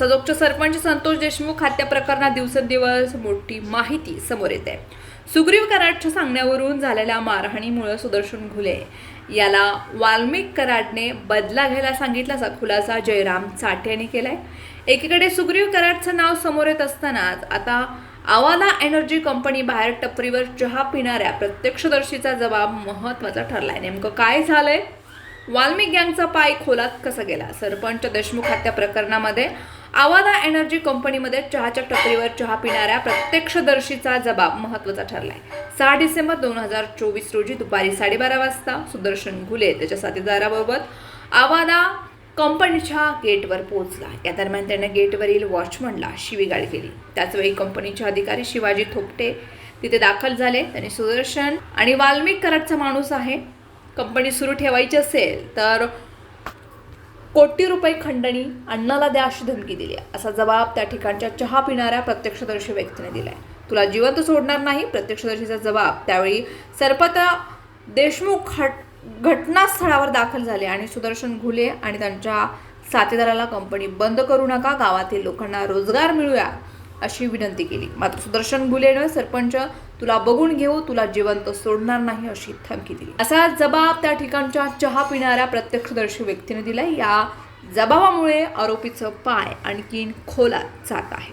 सदोगचे सरपंच संतोष देशमुख हत्या प्रकरणात दिवसेंदिवस मोठी माहिती समोर येते. सुग्रीव कराडच्या सांगण्यावरून झालेल्या मारहाणीमुळे सुदर्शन घुले. याला वाल्मिक कराडने बदला घ्यायला सांगितल्याचा खुलासा जयराम चाटे यांनी केलाय. एकीकडे सुग्रीव कराडचं नाव समोर येत असतानाच आता आवाला एनर्जी कंपनी बाहेर टपरीवर चहा पिणाऱ्या प्रत्यक्षदर्शीचा जबाब महत्त्वाचा ठरलाय. नेमकं काय झालंय? वाल्मिक गँगचा पाय खोलात कसा गेला? सरपंच देशमुख हत्या प्रकरणामध्ये आवादा एनर्जी कंपनीमध्ये चहाच्या टपरीवर चहा पिणाऱ्या प्रत्यक्षदर्शीचा जबाब महत्त्वाचा ठरलाय. सहा डिसेंबर दोन हजार चोवीस रोजी दुपारी साडेबारा वाजता सुदर्शन घुले त्याच्या साथीदाराबरोबर आवादा कंपनीच्या गेटवर पोहोचला. या दरम्यान त्याने गेटवरील वॉचमनला शिवीगाळ केली. त्याचवेळी कंपनीचे अधिकारी शिवाजी थोपटे तिथे दाखल झाले. त्यांनी सुदर्शन आणि वाल्मिक कराडचा माणूस आहे. कंपनी सुरू ठेवायची असेल तर कोटी रुपये खंडणी अण्णाला द्या अशी धमकी दिली आहे. असा जबाब त्या ठिकाणच्या चहा पिणाऱ्या प्रत्यक्षदर्शी व्यक्तीने दिलाय तुला जिवंत सोडणार नाही प्रत्यक्षदर्शीचा जबाब त्यावेळी सरपता देशमुख हट घटनास्थळावर दाखल झाले आणि सुदर्शन घुले आणि त्यांच्या साथीदाराला कंपनी बंद करू नका गावातील लोकांना रोजगार मिळूया अशी विनंती केली. मात्र सुदर्शन गुलेनं सरपंच तुला बघून घेऊ तुला जिवंत सोडणार नाही अशी धमकी दिली. असा जबाब त्या ठिकाणच्या चहा पिणाऱ्या प्रत्यक्षदर्शी व्यक्तीने दिला या जबाबामुळे आरोपीचं पाय आणखीन खोलात जात आहे.